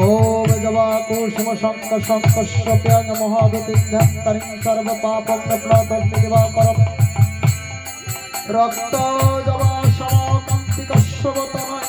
ॐ जवाकुसुम शङ्क शङ्कस्वप्यङ्ग महादतिध्यात्तरिं सर्वपापं प्रप्लातर्निवाकरम् রক্ত জবা সমকন্তিকস্বতময়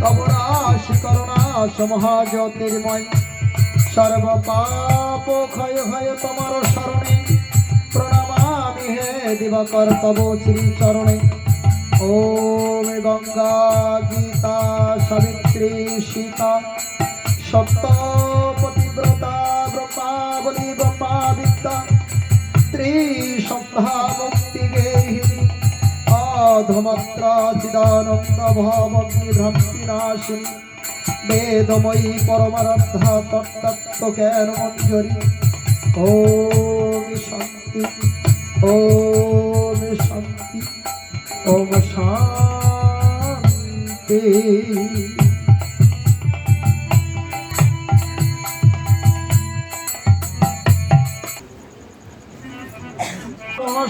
তবরাশি করুণা সমহাজ্যোতির্ময় সর্বপাপ ক্ষয় হয় তোমার শরণে প্রণমামি হে দিবাকর তব শ্রীচরণে ওম গঙ্গা গীতা সাবিত্রী সীতা সপ্তপতিব্রতা ব্রহ্মাবলী ব্রহ্মা বিদ্যা ত্রিসন্ধ্যা মুক্তি গেহিনী অধমত্রা চিদানন্দ ভবগ্নি ভ্রান্তি নাশিনী বেদময়ী পরমারাধ্যা তত্তত্ত্ব জ্ঞান মঞ্জরি ওম শান্তি ওম শান্তি ওম শান্তি।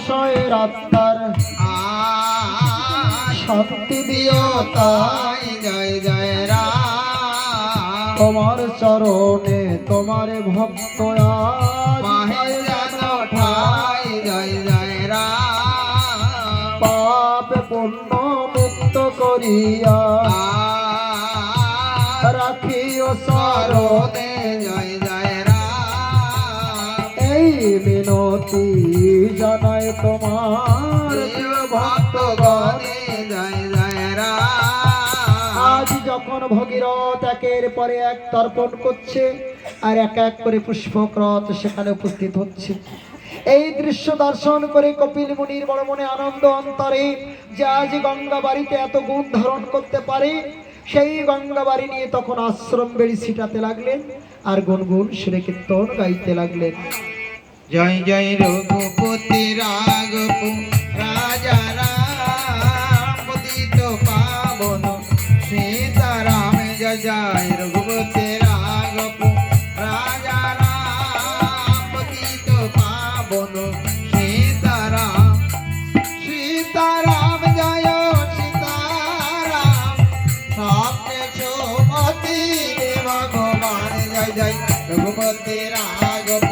মহাশয়ের আত্মার শান্তি দিও তাই জয় জয় তোমার চরণে তোমার ভক্ত পাপ পুণ্য মুক্ত করিয়া রাখিও সরণে মিনতি জানাই তোমার ভক্তগণে। আজ যখন ভগীরথ একের পরে এক তর্পণ করছে আর এক এক করে পুষ্পক্রত সেখানে উপস্থিত হচ্ছে এই দৃশ্য দর্শন করে কপিল মুনির বড় মনে আনন্দ অন্তরে যে আজ গঙ্গা বাড়িতে এত গুণ ধারণ করতে পারে সেই গঙ্গা বাড়ি নিয়ে তখন আশ্রম বেড়ি ছিটাতে লাগলেন আর গুনগুন সুরে কীর্তন গাইতে লাগলেন। জয় জয় রঘুপতি রাঘব রাজা পতিত পাবন। সীতারাম, জয় জয় রঘুপতি রাঘব রাজা রাম পতিত পাবন। সীতারাম সীতারাম, জয় সীতারাম। সবকে সুমতি ভগবান, জয় জয় রঘুপতি রাঘব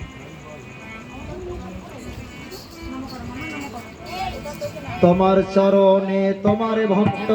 তোমার চরণে তোমার ভক্ত